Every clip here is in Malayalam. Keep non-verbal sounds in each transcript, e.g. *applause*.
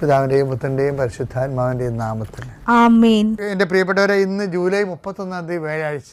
പിതാവിന്റെയും പുത്രന്റെയും പരിശുദ്ധാത്മാവിന്റെയും നാമത്തിൽ. എന്റെ പ്രിയപ്പെട്ടവരെ ഇന്ന് ജൂലൈ മുപ്പത്തൊന്നാം തീയതി വ്യാഴാഴ്ച.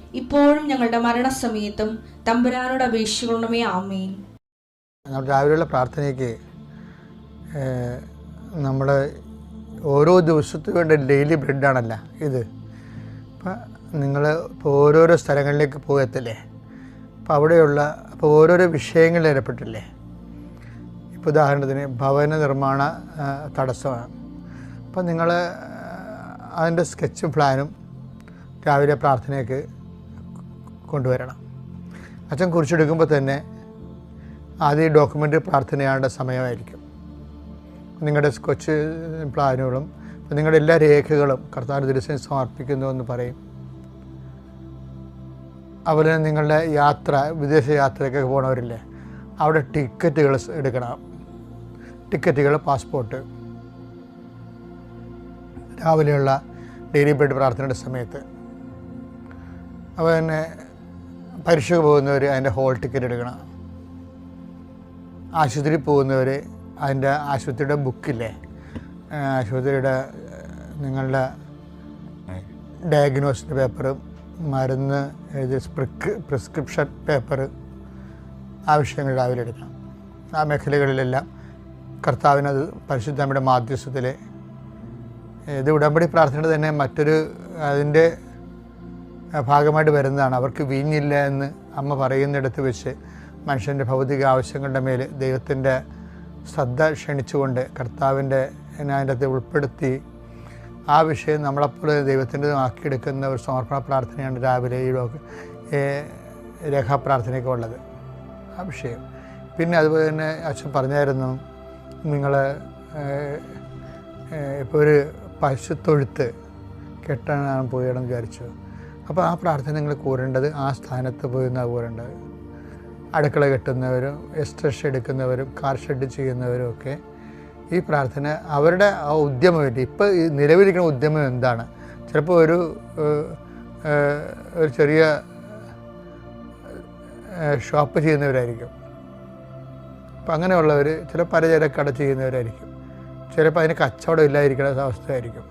ഇപ്പോഴും ഞങ്ങളുടെ മരണസമയത്തും തമ്പുരാനോട് അപേക്ഷിക്കണമേ ആമേൻ. രാവിലെയുള്ള പ്രാർത്ഥനയ്ക്ക് നമ്മൾ ഓരോ ദിവസത്തിന് വേണ്ട ഡെയിലി ബ്രെഡാണല്ല ഇത്. അപ്പം നിങ്ങൾ ഇപ്പോൾ ഓരോരോ സ്ഥലങ്ങളിലേക്ക് പോകത്തില്ലേ? അപ്പോൾ അവിടെയുള്ള അപ്പോൾ ഓരോരോ വിഷയങ്ങളിൽ ഏർപ്പെട്ടില്ലേ ഇപ്പോൾ ഉദാഹരണത്തിന് ഭവന നിർമ്മാണ തടസ്സമാണ്. അപ്പം നിങ്ങൾ അതിന്റെ സ്കെച്ചും പ്ലാനും രാവിലെ പ്രാർത്ഥനയ്ക്ക് കൊണ്ടുവരണം. അച്ഛൻ കുറിച്ചെടുക്കുമ്പോൾ തന്നെ ആദ്യം ഡോക്യുമെന്റ് പ്രാർത്ഥനയാണ്ട സമയമായിരിക്കും. നിങ്ങളുടെ കൊച്ച് പ്ലാനുകളും നിങ്ങളുടെ എല്ലാ രേഖകളും കർത്താവ് ദിവസം സമർപ്പിക്കുന്നു എന്ന് പറയും. അതുപോലെ നിങ്ങളുടെ യാത്ര വിദേശ യാത്രയ്ക്കൊക്കെ പോകണവരില്ലേ അവിടെ ടിക്കറ്റുകൾ എടുക്കണം. ടിക്കറ്റുകൾ പാസ്പോർട്ട്. രാവിലെയുള്ള ഡെയിലി ബെഡ് പ്രാർത്ഥനയുടെ സമയത്ത്. അപ്പോൾ തന്നെ പരീക്ഷയ്ക്ക് പോകുന്നവർ അതിന്റെ ഹോൾ ടിക്കറ്റ് എടുക്കണം. ആശുപത്രി പോകുന്നവർ അതിന്റെ ആശുപത്രിയുടെ ബുക്കില്ലേ? ആശുപത്രിയുടെ നിങ്ങളുടെ ഡയഗ്നോസിന്റെ പേപ്പറും മരുന്ന് എഴുതി പ്രിക്ക് പ്രിസ്ക്രിപ്ഷൻ പേപ്പർ ആവശ്യങ്ങൾ രാവിലെ എടുക്കണം. ആ മേഖലകളിലെല്ലാം കർത്താവിനത് പരിശുദ്ധമ്മയുടെ മാധ്യസ്ഥത്തിൽ ഇത് ഉടമ്പടി പ്രാർത്ഥന തന്നെ മറ്റൊരു അതിന്റെ ഭാഗമായിട്ട് വരുന്നതാണ്. അവർക്ക് വീഞ്ഞില്ല എന്ന് അമ്മ പറയുന്നിടത്ത് വെച്ച് മനുഷ്യന്റെ ഭൗതിക ആവശ്യങ്ങളുടെ മേൽ ദൈവത്തിന്റെ ശ്രദ്ധ ക്ഷണിച്ചുകൊണ്ട് കർത്താവിന്റെ അതിന്റെ അകത്ത് ഉൾപ്പെടുത്തി ആ വിഷയം നമ്മളെപ്പോലെ ദൈവത്തിന്റെ ആക്കിയെടുക്കുന്ന ഒരു സമർപ്പണ പ്രാർത്ഥനയാണ് രാവിലെ ഈ രേഖാപ്രാർത്ഥനയൊക്കെ ഉള്ളത്. ആ വിഷയം. പിന്നെ അതുപോലെ തന്നെ അച്ഛൻ പറഞ്ഞായിരുന്നു നിങ്ങൾ ഇപ്പോൾ ഒരു പശുത്തൊഴുത്ത് കെട്ടാനാണ് പോയിടം വിചാരിച്ചു. അപ്പോൾ ആ പ്രാർത്ഥന നിങ്ങൾ കൂരേണ്ടത് ആ സ്ഥാനത്ത് പോയി നിന്നാണ് കൂരേണ്ടത്. അടുക്കള കെട്ടുന്നവരും എസ്ട്രഷ് എടുക്കുന്നവരും കാർ ഷെഡ് ചെയ്യുന്നവരും ഒക്കെ ഈ പ്രാർത്ഥന അവരുടെ ആ ഉദ്യമമില്ല ഇപ്പോൾ നിലവിലിരിക്കുന്ന ഉദ്യമം എന്താണ്? ചിലപ്പോൾ ഒരു ഒരു ചെറിയ ഷോപ്പ് ചെയ്യുന്നവരായിരിക്കും. അപ്പം അങ്ങനെയുള്ളവർ ചില പലചരക്കട ചെയ്യുന്നവരായിരിക്കും. ചിലപ്പോൾ അതിന് കച്ചവടം ഇല്ലാതിരിക്കുന്ന അവസ്ഥയായിരിക്കും.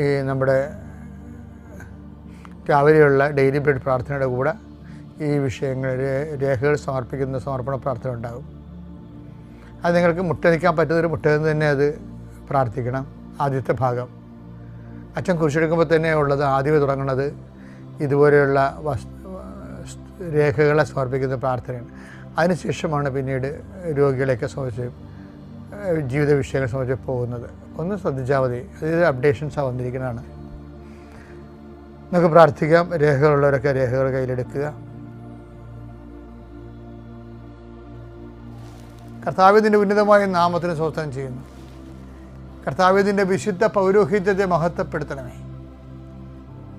ഈ നമ്മുടെ രാവിലെയുള്ള ഡെയിലി ബ്രെഡ് പ്രാർത്ഥനയുടെ കൂടെ ഈ വിഷയങ്ങൾ രേഖകൾ സമർപ്പിക്കുന്ന സമർപ്പണ പ്രാർത്ഥന ഉണ്ടാകും. അത് നിങ്ങൾക്ക് മുട്ടനിക്കാൻ പറ്റുന്നൊരു മുട്ടന്ന് തന്നെ അത് പ്രാർത്ഥിക്കണം. ആദ്യത്തെ ഭാഗം. അച്ഛൻ കുരിശെടുക്കുമ്പോൾ തന്നെ ഉള്ളത് ആദ്യമേ തുടങ്ങുന്നത് ഇതുപോലെയുള്ള രേഖകളെ സമർപ്പിക്കുന്ന പ്രാർത്ഥനയാണ്. അതിനുശേഷമാണ് പിന്നീട് രോഗികളെയൊക്കെ സംബന്ധിച്ച് ജീവിത വിഷയങ്ങളെ സംബന്ധിച്ച് പോകുന്നത്. ഒന്ന് ശ്രദ്ധിച്ചാൽ മതി. അതിൽ അപ്ഡേഷൻസാണ് വന്നിരിക്കുന്നതാണ്. നമുക്ക് പ്രാർത്ഥിക്കാം. രേഖകളുള്ളവരൊക്കെ രേഖകൾ കയ്യിലെടുക്കുക. കർത്താവ്യത്തിന്റെ ഉന്നതമായ നാമത്തിന് സ്വസ്ഥം ചെയ്യുന്നു. കർത്താവ്യത്തിന്റെ വിശുദ്ധ പൗരോഹിത്യത്തെ മഹത്വപ്പെടുത്തണമേ.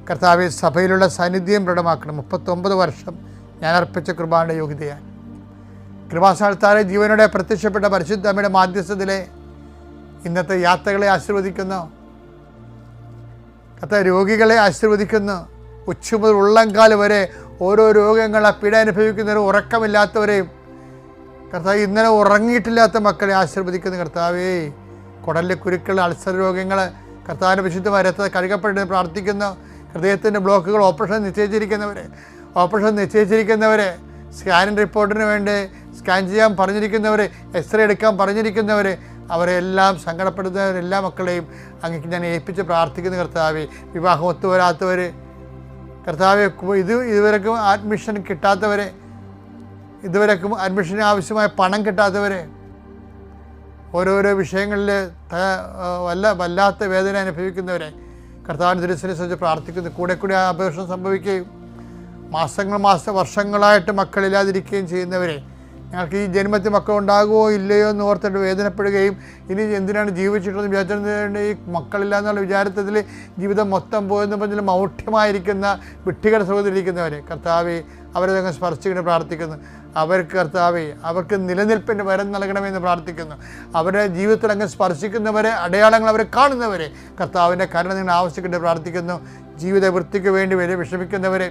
കർത്താവ് സഭയിലുള്ള സാന്നിധ്യം ദൃഢമാക്കണം മുപ്പത്തൊമ്പത് വർഷം ഞാൻ അർപ്പിച്ച കൃപാന്റെ യോഗ്യതയാണ് കൃപാസ്ഥാനത്താരെ ജീവനോടെ പ്രത്യക്ഷപ്പെട്ട പരിശുദ്ധ അമ്മയുടെ മാധ്യസ്ഥത്തിലെ ഇന്നത്തെ യാത്രകളെ ആശീർവദിക്കുന്നു. കത്ത രോഗികളെ ആശീർവദിക്കുന്നു. ഉച്ച മുതൽ വരെ ഓരോ രോഗങ്ങളെ പീഡ അനുഭവിക്കുന്നവരും ഉറക്കമില്ലാത്തവരെയും കർത്താവ് ഇന്നലെ ഉറങ്ങിയിട്ടില്ലാത്ത മക്കളെ ആശീർവദിക്കുന്ന കർത്താവേ. കുടലിലെ കുരുക്കൾ അൾസർ രോഗങ്ങൾ കർത്താവിന്റെ വിശുദ്ധമായ രക്തത്തെ കഴുകപ്പെട്ട് പ്രാർത്ഥിക്കുന്നു. ഹൃദയത്തിന്റെ ബ്ലോക്കുകൾ ഓപ്പറേഷൻ നിശ്ചയിച്ചിരിക്കുന്നവരെ ഓപ്പറേഷൻ നിശ്ചയിച്ചിരിക്കുന്നവരെ സ്കാനിങ് റിപ്പോർട്ടിന് വേണ്ടി സ്കാൻ ചെയ്യാൻ പറഞ്ഞിരിക്കുന്നവരെ എക്സ്റേ എടുക്കാൻ പറഞ്ഞിരിക്കുന്നവരെ അവരെല്ലാം സങ്കടപ്പെടുന്ന എല്ലാ മക്കളെയും അങ്ങേക്ക് ഞാൻ ഏൽപ്പിച്ച് പ്രാർത്ഥിക്കുന്നു കർത്താവെ വിവാഹം ഒത്തുവരാത്തവർ കർത്താവെ ഇത് ഇതുവരെക്കും അഡ്മിഷൻ കിട്ടാത്തവരെ ഇതുവരെക്കും അഡ്മിഷന് ആവശ്യമായ പണം കിട്ടാത്തവരെ ഓരോരോ വിഷയങ്ങളിൽ വല്ല വല്ലാത്ത വേദന അനുഭവിക്കുന്നവരെ കർത്താവിന് തിരുസനെ സംബന്ധിച്ച് പ്രാർത്ഥിക്കുന്നു. കൂടെ കൂടെ ആ അപേക്ഷ സംഭവിക്കുകയും മാസങ്ങൾ മാസ വർഷങ്ങളായിട്ട് മക്കളില്ലാതിരിക്കുകയും ചെയ്യുന്നവരെ ഞങ്ങൾക്ക് ഈ ജന്മത്തിൽ മക്കൾ ഉണ്ടാകുമോ ഇല്ലയോ എന്ന് ഓർത്തിട്ട് വേദനപ്പെടുകയും ഇനി എന്തിനാണ് ജീവിച്ചിട്ടുള്ളത് വിചാരിച്ചിട്ടുണ്ട് ഈ മക്കളില്ല എന്നുള്ള വിചാരത്തിൽ ജീവിതം മൊത്തം പോയെന്ന് പറഞ്ഞാൽ മൗഢ്യമായിരിക്കുന്ന വിട്ടികര സഹോദരിക്കുന്നവരെ കർത്താവെ അവരെ ഞങ്ങൾ സ്പർശിക്കുന്ന പ്രാർത്ഥിക്കുന്നു. അവർക്ക് കർത്താവെ അവർക്ക് നിലനിൽപ്പിന്റെ വരം നൽകണമെന്ന് പ്രാർത്ഥിക്കുന്നു. അവരുടെ ജീവിതത്തിൽ അങ്ങ് സ്പർശിക്കുന്നവരെ അടയാളങ്ങൾ അവരെ കാണുന്നവരെ കർത്താവിന്റെ കരുണ നിങ്ങൾ ആവശ്യപ്പെട്ട് പ്രാർത്ഥിക്കുന്നു. ജീവിത വൃത്തിക്ക് വേണ്ടി വരെ വിഷമിക്കുന്നവരെ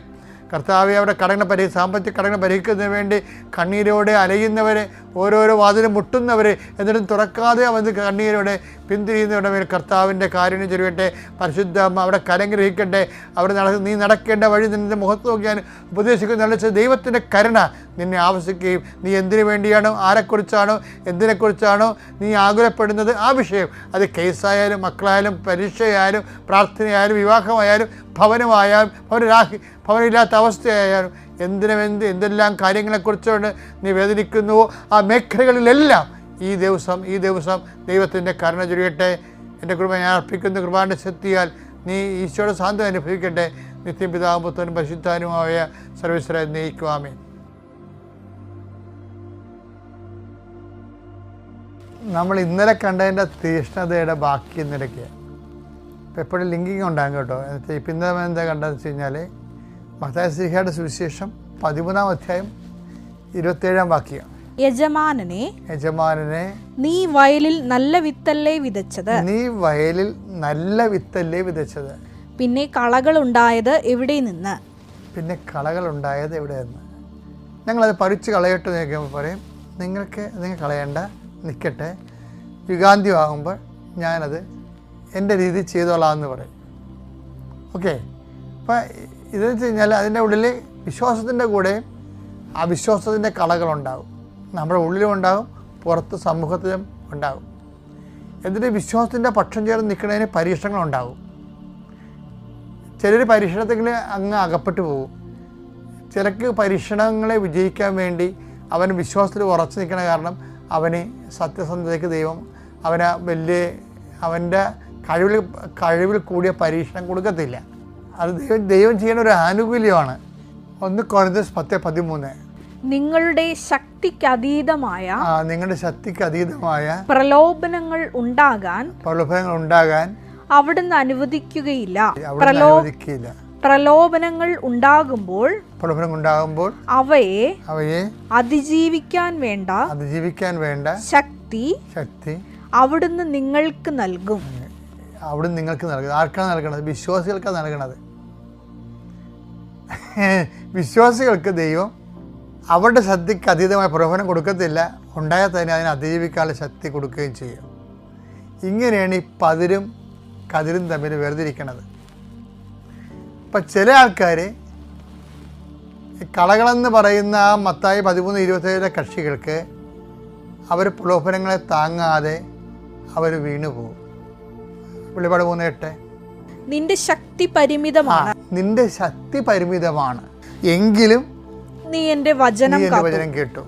കർത്താവെ അവരുടെ കടങ്ങൾ പരി സാമ്പത്തിക കടങ്ങൾ പരിഹരിക്കുന്നതിന് വേണ്ടി കണ്ണീരോടെ അലയുന്നവരെ ഓരോരോ വാതിലും മുട്ടുന്നവരെ എന്നിട്ടും തുറക്കാതെ അവൻ കണ്ണീരോടെ പിന്തിരിയുന്നവരുടെ മേൽ കർത്താവിന്റെ കാരുണ്യം ചൊരുവട്ടെ പരിശുദ്ധ അവിടെ കരഗ്രഹിക്കട്ടെ. അവിടെ നട നീ നടക്കേണ്ട വഴി നിന്റെ മുഖത്ത് നോക്കിയാൽ ഉപദേശിക്കുന്ന ദൈവത്തിന്റെ കരുണ നിന്നെ ആവശ്യിക്കുകയും നീ എന്തിനു വേണ്ടിയാണോ ആരെക്കുറിച്ചാണോ എന്തിനെക്കുറിച്ചാണോ നീ ആകുലപ്പെടുന്നത്? ആ വിഷയം അത് കേസായാലും മക്കളായാലും പരീക്ഷയായാലും പ്രാർത്ഥനയായാലും വിവാഹമായാലും ഭവനമായാലും ഭവനരാഹി ഭവനമില്ലാത്ത അവസ്ഥയായാലും എന്തിനും എന്ത് എന്തെല്ലാം കാര്യങ്ങളെക്കുറിച്ചുകൊണ്ട് നീ വേദനിക്കുന്നുവോ ആ മേഖലകളിലെല്ലാം ഈ ദിവസം ഈ ദിവസം ദൈവത്തിന്റെ കരുണ ചൊരിയട്ടെ. എന്റെ കൃപ ഞാൻ അർപ്പിക്കുന്ന. കുർബാന്റെ ശക്തിയാൽ നീ ഈശോയുടെ സാന്ത്വം അനുഭവിക്കട്ടെ. നിത്യം പിതാവും പുത്രനും പരിശുദ്ധാനുമായ സർവീശ്വര നയിക്കുവാമേ നമ്മൾ ഇന്നലെ കണ്ടതിന്റെ തീഷ്ണതയുടെ ബാക്കി ഇന്നലെയൊക്കെയാണ് എപ്പോഴും ലിങ്കിങ് ഉണ്ടാകും കേട്ടോ. ഇപ്പം ഇന്നലെ എന്താ കണ്ടതെന്ന് വെച്ച് കഴിഞ്ഞാൽ മത്തായ ശ്രീഹയുടെ സുവിശേഷം പതിമൂന്നാം അധ്യായം ഇരുപത്തേഴാം വാക്യം. യജമാനനെ യജമാനനെ നീ വയലിൽ നല്ല വിത്തല്ലേ വിതച്ചത്? നീ വയലിൽ നല്ല വിത്തല്ലേ വിതച്ചത്? പിന്നെ കളകൾ ഉണ്ടായത് എവിടെ നിന്ന്? പിന്നെ കളകൾ ഉണ്ടായത് എവിടെ നിന്ന്? ഞങ്ങളത് പറിച്ച് കളയട്ടെ എന്ന് ചോദിക്കുമ്പോൾ പറയും നിങ്ങൾക്ക് നിങ്ങൾ കളയണ്ട നിൽക്കട്ടെ. യുഗാന്ത്യമാകുമ്പോൾ ഞാനത് എന്റെ രീതി ചെയ്തോളാം എന്ന് പറയും. ഓക്കെ അപ്പം ഇതെന്ന് വെച്ച് കഴിഞ്ഞാൽ അതിന്റെ ഉള്ളിൽ വിശ്വാസത്തിന്റെ കൂടെ അവിശ്വാസത്തിന്റെ കളകളുണ്ടാകും നമ്മുടെ ഉള്ളിലും ഉണ്ടാകും പുറത്ത് സമൂഹത്തിലും ഉണ്ടാകും. എന്നിട്ട് വിശ്വാസത്തിന്റെ പക്ഷം ചേർന്ന് നിൽക്കുന്നതിന് പരീക്ഷണങ്ങളുണ്ടാകും. ചിലർ പരീക്ഷണത്തിൽ അങ്ങ് അകപ്പെട്ടു പോകും. ചിലക്ക് പരീക്ഷണങ്ങളെ വിജയിക്കാൻ വേണ്ടി അവൻ വിശ്വാസത്തിൽ ഉറച്ചു നിൽക്കണ കാരണം അവന് സത്യസന്ധതയ്ക്ക് ദൈവം അവന് വലിയ അവന്റെ കഴിവിൽ കഴിവിൽ കൂടിയ പരീക്ഷണം കൊടുക്കത്തില്ല. അത് ദൈവം ദൈവം ചെയ്യുന്ന ഒരു ആനുകൂല്യമാണ്. ഒന്ന് കുറഞ്ഞ പത്ത് പതിമൂന്ന്. നിങ്ങളുടെ ശക്തിക്ക് അതീതമായ നിങ്ങളുടെ ശക്തിക്ക് അതീതമായ പ്രലോഭനങ്ങൾ ഉണ്ടാകാൻ പ്രലോഭനങ്ങൾ ഉണ്ടാകാൻ അവിടുന്ന് അനുവദിക്കുകയില്ല. പ്രലോഭിക്കുകയില്ല പ്രലോഭനങ്ങൾ ഉണ്ടാകുമ്പോൾ പ്രലോഭനം ഉണ്ടാകുമ്പോൾ അവയെ അവയെ അതിജീവിക്കാൻ വേണ്ട അതിജീവിക്കാൻ വേണ്ട ശക്തി ശക്തി അവിടുന്ന് നിങ്ങൾക്ക് നൽകും. അവിടെ നിങ്ങൾക്ക് നൽകുന്നത്. ആർക്കാണ് നൽകണത്? വിശ്വാസികൾക്കാണ് നൽകണത്. *laughs* വിശ്വാസികൾക്ക് ദൈവം അവരുടെ ശക്തിക്ക് അതീതമായ പ്രബോധനം കൊടുക്കത്തില്ല. ഉണ്ടായാൽ തന്നെ അതിനെ അതിജീവിക്കാനുള്ള ശക്തി കൊടുക്കുകയും ചെയ്യും. ഇങ്ങനെയാണ് ഈ പതിരും കതിരും തമ്മിൽ വേർതിരിക്കണത്. ഇപ്പം ചില ആൾക്കാർ കളകളെന്ന് പറയുന്ന ആ മത്തായി പതിമൂന്ന് ഇരുപത്തേഴിലെ കക്ഷികൾക്ക് അവർ പ്രലോഭനങ്ങളെ താങ്ങാതെ അവർ വീണു പോകും വെളിപാട് മൂന്ന് എട്ട്. നിന്റെ ശക്തി പരിമിതമാണ്. നിന്റെ ശക്തി പരിമിതമാണ്. എങ്കിലും നീ എന്റെ വചനം നീ എന്റെ വചനം കേട്ടു.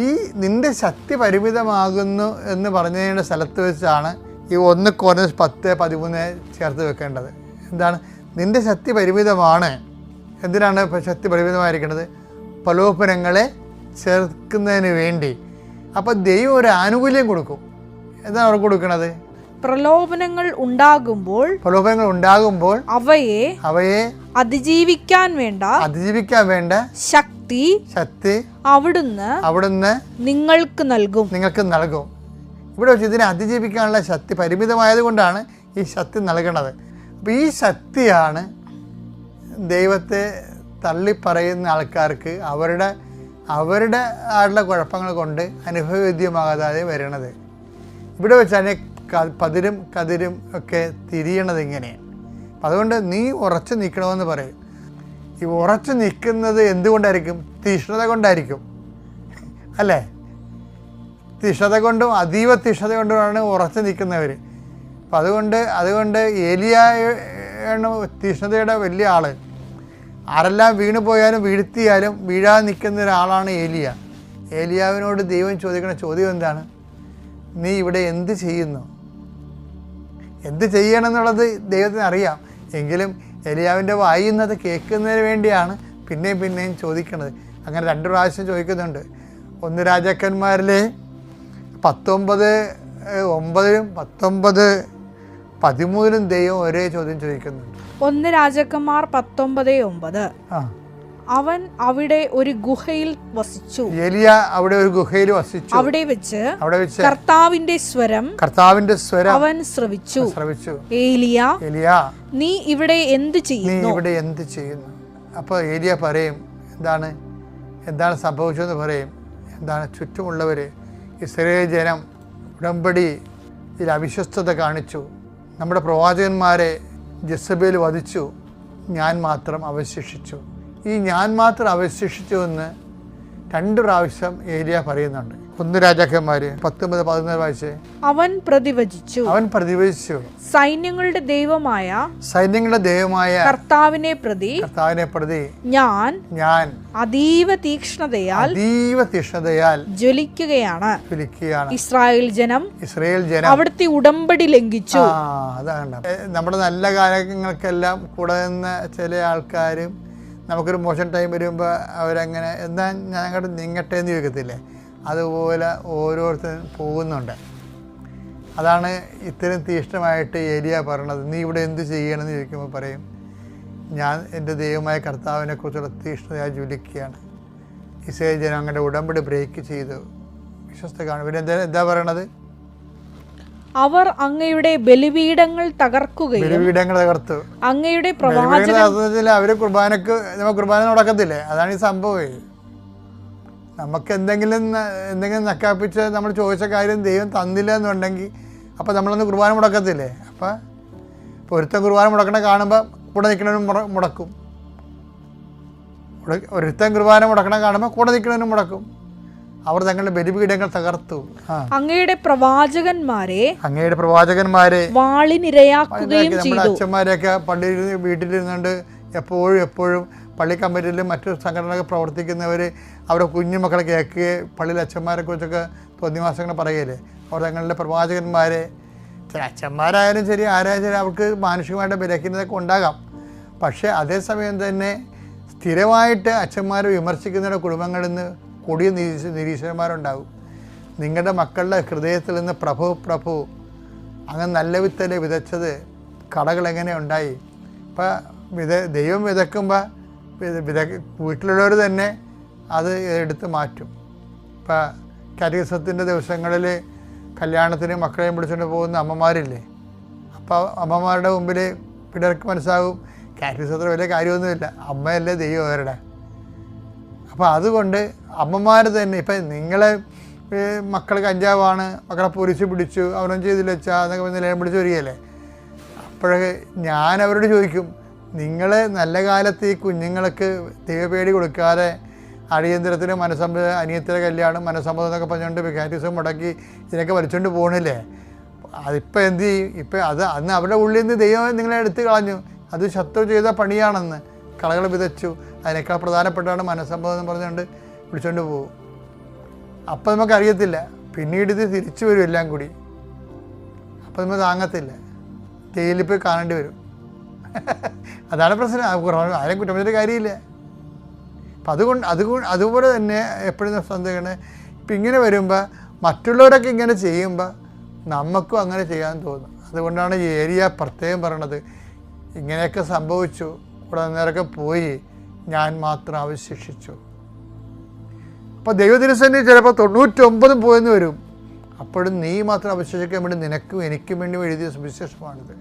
ഈ നിന്റെ ശക്തി പരിമിതമാകുന്നു എന്ന് പറഞ്ഞതിന്റെ സ്ഥലത്ത് വെച്ചാണ് ഈ ഒന്ന് കുറഞ്ഞ പത്ത് പതിമൂന്ന് ചേർത്ത് വെക്കേണ്ടത്. എന്താണ്? നിന്റെ ശക്തി പരിമിതമാണ്. എന്തിനാണ് ശക്തി പരിമിതമായിരിക്കുന്നത്? പലോപനങ്ങളെ ചേർക്കുന്നതിന് വേണ്ടി. അപ്പോൾ ദൈവം ഒരു ആനുകൂല്യം കൊടുക്കും. എന്താണ് അവർക്ക് കൊടുക്കുന്നത് പ്രലോഭനങ്ങൾ ഉണ്ടാകുമ്പോൾ പ്രലോഭനങ്ങൾ ഉണ്ടാകുമ്പോൾ അവയെ അവയെ അതിജീവിക്കാൻ വേണ്ട അതിജീവിക്കാൻ വേണ്ട ശക്തി ശക്തി അവിടുന്ന് അവിടുന്ന് നിങ്ങൾക്ക് നൽകും. നിങ്ങൾക്ക് നൽകും. ഇവിടെ വെച്ച് ഇതിനെ അതിജീവിക്കാനുള്ള ശക്തി പരിമിതമായത് കൊണ്ടാണ് ഈ ശക്തി നൽകുന്നത് അപ്പോൾ ഈ ശക്തിയാണ് ദൈവത്തെ തള്ളിപ്പറയുന്ന ആൾക്കാർക്ക് അവരുടെ അവരുടെ ആയിട്ടുള്ള കുഴപ്പങ്ങൾ കൊണ്ട് അനുഭവവേദ്യമാകാതെ വരണത്. ഇവിടെ വെച്ചാണ് പതിരും കതിരും ഒക്കെ തിരിയണത് ഇങ്ങനെയാണ് അതുകൊണ്ട് നീ ഉറച്ചു നിൽക്കണമെന്ന് പറയും. ഈ ഉറച്ചു നിൽക്കുന്നത് എന്തുകൊണ്ടായിരിക്കും? തീഷ്ണത കൊണ്ടായിരിക്കും. അല്ലേ? തീഷ്ണത കൊണ്ടും അതീവ തീഷ്ണത കൊണ്ടുമാണ് ഉറച്ചു നിൽക്കുന്നവർ അപ്പം അതുകൊണ്ട് അതുകൊണ്ട് ഏലിയാണ് തീഷ്ണതയുടെ വലിയ ആൾ ആരെല്ലാം വീണു പോയാലും വീഴ്ത്തിയാലും വീഴാതെ നിൽക്കുന്ന ഒരാളാണ് ഏലിയ. ഏലിയാവിനോട് ദൈവം ചോദിക്കുന്ന ചോദ്യം എന്താണ്? നീ ഇവിടെ എന്ത് ചെയ്യുന്നു? എന്ത് ചെയ്യണം എന്നുള്ളത് ദൈവത്തിന് അറിയാം. എങ്കിലും എലിയാവിന്റെ വായിന്നത് കേൾക്കുന്നതിന് വേണ്ടിയാണ് പിന്നെയും പിന്നെയും ചോദിക്കുന്നത്. അങ്ങനെ രണ്ട് പ്രാവശ്യം ചോദിക്കുന്നുണ്ട്. ഒന്ന് രാജാക്കന്മാരിലെ പത്തൊമ്പത് ഒമ്പതിനും ഒമ്പതിലും പത്തൊമ്പത് പതിമൂന്നിലും ദൈവം ഒരേ ചോദ്യം ചോദിക്കുന്നുണ്ട്. ഒന്ന് രാജാക്കന്മാർ പത്തൊമ്പത് ഒമ്പത്. ആ. അവൻ അവിടെ ഒരു ഗുഹയിൽ വസിച്ചു. എലിയ അവിടെ ഒരു ഗുഹയിൽ വസിച്ചു. അവിടെ വെച്ച് അവിടെ വെച്ച് കർത്താവിന്റെ സ്വരം കർത്താവിന്റെ സ്വരം അവൻ ശ്രവിച്ചു. ശ്രവിച്ചു. ഏലിയ എലിയ നീ ഇവിടെ എന്ത് ചെയ്യുന്നു? നീ ഇവിടെ എന്ത് ചെയ്യുന്നു? അപ്പോൾ ഏലിയ പറയും എന്താണ് എന്താണ് സംഭവിച്ചതെന്ന് പറയും. എന്താണ് ചുറ്റുമുള്ളവർ ഇസ്രയേൽ ജനം ഉടമ്പടി ഇതിൽ അവിശ്വസ്തത കാണിച്ചു. നമ്മുടെ പ്രവാചകന്മാരെ ജസബേൽ വധിച്ചു. ഞാൻ മാത്രം അവശേഷിച്ചു. ഈ ഞാൻ മാത്രം അവശേഷിച്ചു എന്ന് രണ്ട് പ്രാവശ്യം ഏലിയ പറയുന്നുണ്ട്. ഒന്ന് രാജാക്കന്മാര് പത്തൊമ്പത് പതിനൊന്ന് വയസ്സ്. അവൻ പ്രതിവചിച്ചു. അവൻ പ്രതിവചിച്ചു. സൈന്യങ്ങളുടെ ദൈവമായ സൈന്യങ്ങളുടെ ദൈവമായ കർത്താവിനെ പ്രതി കർത്താവിനെ പ്രതി ഞാൻ ഞാൻ അതീവ തീക്ഷ്ണതയാൽ അതീവ തീക്ഷ്ണതയാൽ ജ്വലിക്കുകയാണ്. ജ്വലിക്കുകയാണ്. ഇസ്രായേൽ ജനം ഇസ്രായേൽ ജനം. അവിടുത്തെ ഉടമ്പടി ലംഘിച്ചു. അതാണ്. നമ്മുടെ നല്ല കാര്യങ്ങൾക്കെല്ലാം കൂടെ നിന്ന് ചില ആൾക്കാരും നമുക്കൊരു മോശം ടൈം വരുമ്പോൾ അവരങ്ങനെ എന്താ ഞാൻ അങ്ങോട്ട് നിങ്ങട്ടെ എന്ന് ചോദിക്കത്തില്ലേ? അതുപോലെ ഓരോരുത്തരും പോകുന്നുണ്ട്. അതാണ് ഇത്രയും തീഷ്ണമായിട്ട് ഏരിയ പറയണത്. നീ ഇവിടെ എന്ത് ചെയ്യണമെന്ന് ചോദിക്കുമ്പോൾ പറയും ഞാൻ എന്റെ ദൈവമായ കർത്താവിനെ കുറിച്ചുള്ള തീഷ്ണതയായി ജ്വലിക്കുകയാണ്. ഇസ്രയേൽ ജനം അങ്ങനെ ഉടമ്പടി ബ്രേക്ക് ചെയ്തു. വിശ്വസ്ത കാണും. പിന്നെ എന്താ എന്താ പറയണത്? അവർ അങ്ങയുടെ ബലിപീഠങ്ങൾ തകർക്കുകയും ബലിപീഠങ്ങൾ തകർത്തു. അങ്ങയുടെ അവർ കുർബാനക്ക് കുർബാന നടക്കത്തില്ലേ? അതാണ് ഈ സംഭവം. നമുക്ക് എന്തെങ്കിലും എന്തെങ്കിലും നക്കാപ്പിച്ച് നമ്മൾ ചോദിച്ച കാര്യം ദൈവം തന്നില്ല എന്നുണ്ടെങ്കിൽ അപ്പോൾ നമ്മളൊന്ന് കുർബാന മുടക്കത്തില്ലേ? അപ്പോൾ ഒരുത്തൻ കുർബാന മുടക്കണ കാണുമ്പോൾ കൂടെ നിൽക്കണവനും മുട മുടക്കും. ഒരു- ഒരുത്തൻ കുർബാന മുടക്കണ കാണുമ്പോൾ കൂടെ നിൽക്കണവനും മുടക്കും. അവർ തങ്ങളുടെ ബലിപീഠങ്ങൾ തകർത്തു. അങ്ങയുടെ പ്രവാചകന്മാരെ അങ്ങയുടെ പ്രവാചകന്മാരെ വാളിനിരയാക്കുകയും ചെയ്തു. അച്ഛന്മാരെയൊക്കെ പള്ളിയിൽ വീട്ടിലിരുന്നുകൊണ്ട് എപ്പോഴും എപ്പോഴും പള്ളി കമ്മിറ്റിയിലും മറ്റു സംഘടനകളൊക്കെ പ്രവർത്തിക്കുന്നവർ അവരുടെ കുഞ്ഞുമക്കളെ കേൾക്കുകയും പള്ളിയിലെ അച്ഛന്മാരെ കുറിച്ചൊക്കെ തോന്നിവാസങ്ങൾ പറയുകയില്ലേ? അവർ തങ്ങളുടെ പ്രവാചകന്മാരെ ചില അച്ഛന്മാരായാലും ശരി ആരായാലും ശരി അവർക്ക് മാനുഷികമായിട്ട് ബലഹീനതയൊക്കെ ഉണ്ടാകാം. പക്ഷേ അതേസമയം തന്നെ സ്ഥിരമായിട്ട് അച്ഛന്മാരെ വിമർശിക്കുന്നവരുടെ കുടുംബങ്ങളിൽ നിന്ന് കൊടിയ നിരീക്ഷ നിരീക്ഷകന്മാരുണ്ടാകും നിങ്ങളുടെ മക്കളുടെ ഹൃദയത്തിൽ നിന്ന് പ്രഭു പ്രഭു അങ്ങനെ നല്ല വിത്തല്ലേ വിതച്ചത്? കടകൾ എങ്ങനെ ഉണ്ടായി? ഇപ്പം വിത ദൈവം വിതക്കുമ്പോൾ വിത വീട്ടിലുള്ളവർ തന്നെ അത് എടുത്ത് മാറ്റും. ഇപ്പം കരിസത്തിന്റെ ദിവസങ്ങളിൽ കല്യാണത്തിന് മക്കളെയും പിടിച്ചുകൊണ്ട് പോകുന്ന അമ്മമാരില്ലേ? അപ്പോൾ അമ്മമാരുടെ മുമ്പിൽ പിള്ളേർക്ക് മനസ്സാകും കാറ്റഗറിസത്തിൽ വലിയ കാര്യമൊന്നുമില്ല. അമ്മയല്ലേ ദൈവം അവരുടെ. അപ്പോൾ അതുകൊണ്ട് അമ്മമാർ തന്നെ ഇപ്പം നിങ്ങളെ മക്കൾ കഞ്ചാവാണ് മക്കളെ പൊരിച്ച് പിടിച്ചു അവരൊന്നും ചെയ്തില്ല വെച്ചാൽ എന്നൊക്കെ പറഞ്ഞ് നിലയം പിടിച്ച് വരികയല്ലേ? അപ്പോഴൊക്കെ ഞാൻ അവരോട് ചോദിക്കും നിങ്ങൾ നല്ല കാലത്ത് ഈ കുഞ്ഞുങ്ങൾക്ക് ദൈവപേടി കൊടുക്കാതെ അടിയന്തരത്തിന് മനസ്സമ്മത അനിയത്തിന്റെ കല്യാണം മനസ്സമ്മതം എന്നൊക്കെ പറഞ്ഞുകൊണ്ട് കാറ്റീസം മുടക്കി ഇതിനൊക്കെ വലിച്ചുകൊണ്ട് പോകണില്ലേ അതിപ്പോൾ എന്ത് ചെയ്യും? ഇപ്പം അത് അന്ന് അവരുടെ ഉള്ളിൽ നിന്ന് ദൈവം നിങ്ങളെ എടുത്ത് കളഞ്ഞു. അത് ശത്രു ചെയ്ത പണിയാണെന്ന്. കളകൾ വിതച്ചു. അതിനേക്കാൾ പ്രധാനപ്പെട്ടാണ് മനസ്സമ്മതം എന്ന് പറഞ്ഞുകൊണ്ട് വിളിച്ചുകൊണ്ട് പോകും അപ്പം നമുക്കറിയത്തില്ല. പിന്നീട് ഇത് തിരിച്ചു വരും എല്ലാം കൂടി. അപ്പം നമ്മൾ താങ്ങത്തില്ല. ജയിലിൽ പോയി കാണേണ്ടി വരും. *laughs* അതാണ് പ്രശ്നം. ആരും കുറ്റം കാര്യമില്ല. അപ്പം അതുകൊണ്ട് അതുകൊണ്ട് അതുപോലെ തന്നെ എപ്പോഴും സന്ദേഹമാണ് ഇപ്പം ഇങ്ങനെ വരുമ്പോൾ മറ്റുള്ളവരൊക്കെ ഇങ്ങനെ ചെയ്യുമ്പോൾ നമുക്കും അങ്ങനെ ചെയ്യാൻ തോന്നും. അതുകൊണ്ടാണ് ഈ ഏരിയ പ്രത്യേകം പറയണത്. ഇങ്ങനെയൊക്കെ സംഭവിച്ചു. കൂടെ നേരൊക്കെ പോയി. ഞാൻ മാത്രം അവശേഷിച്ചു. അപ്പോൾ ദൈവദിനസന്നെ ചിലപ്പോൾ തൊണ്ണൂറ്റൊമ്പതും പോയെന്ന് വരും. അപ്പോഴും നീ മാത്രം അവശേഷിക്കാൻ വേണ്ടി നിനക്കും എനിക്കും വേണ്ടി എഴുതിയ സുവിശേഷമാണിത്.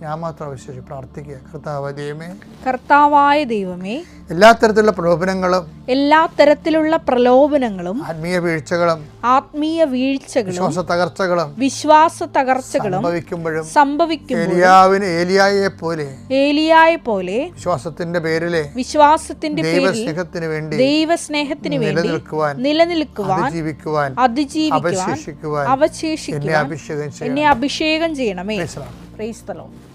ഞാൻ മാത്രം അവശേഷി പ്രാർത്ഥിക്കുക കർത്താവ് ദൈവമേ കർത്താവായ ദൈവമേ എല്ലാ തരത്തിലുള്ള പ്രലോഭനങ്ങളും എല്ലാ തരത്തിലുള്ള പ്രലോഭനങ്ങളും ആത്മീയ വീഴ്ചകളും ആത്മീയ വീഴ്ചകളും വിശ്വാസ തകർച്ചകളും വിശ്വാസ തകർച്ചകളും സംഭവിക്കുമ്പോഴും സംഭവിക്കുമ്പോൾ ഏലിയാവിന് ഏലിയായെ പോലെ ഏലിയായെ പോലെ വിശ്വാസത്തിന്റെ പേരിലെ വിശ്വാസത്തിന്റെ ദൈവസ്നേഹത്തിന് വേണ്ടി ദൈവസ്നേഹത്തിന് വേണ്ടി നിലനിൽക്കുവാൻ നിലനിൽക്കുവാൻ ജീവിക്കുവാൻ അതിജീവിക്കുവാൻ അവശേഷിക്കുവാൻ എന്നെ അഭിഷേകം ചെയ്യണമേ. Praise Lord.